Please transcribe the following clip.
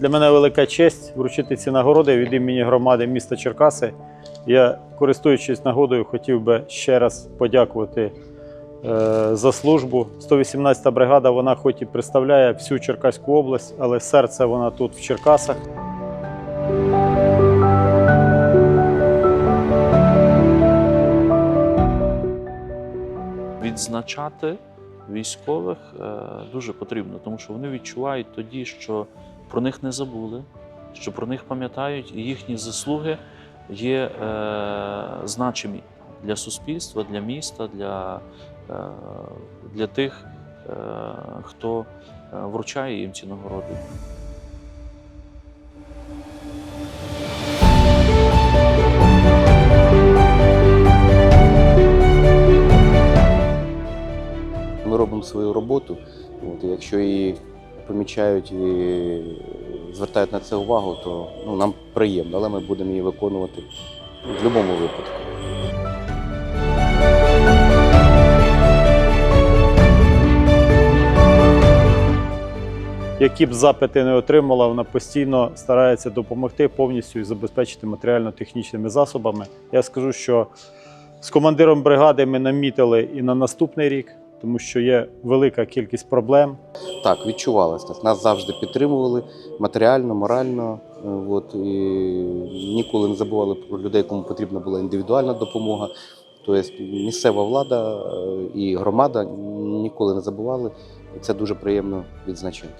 Для мене велика честь вручити ці нагороди від імені громади міста Черкаси. Я, користуючись нагодою, хотів би ще раз подякувати е, за службу. 118-та бригада, вона хоч і представляє всю Черкаську область, але серце вона тут в Черкасах. Відзначати військових е, дуже потрібно, тому що вони відчувають тоді, що про них не забули, що про них пам'ятають, і їхні заслуги є е, значимі для суспільства, для міста, для, е, для тих, е, хто е, вручає їм ці нагороди. Ми робимо свою роботу. От, якщо її помічають і звертають на це увагу, то ну, нам приємно, але ми будемо її виконувати в будь-якому випадку. Які б запити не отримала, вона постійно старається допомогти повністю і забезпечити матеріально-технічними засобами. Я скажу, що з командиром бригади ми намітили і на наступний рік, тому що є велика кількість проблем. Так, відчувалося. Нас, завжди підтримували матеріально, морально. е, От, і ніколи не забували про людей, кому потрібна була індивідуальна допомога. Тобто місцева влада е, і громада ніколи не забували. Це дуже приємно відзначати.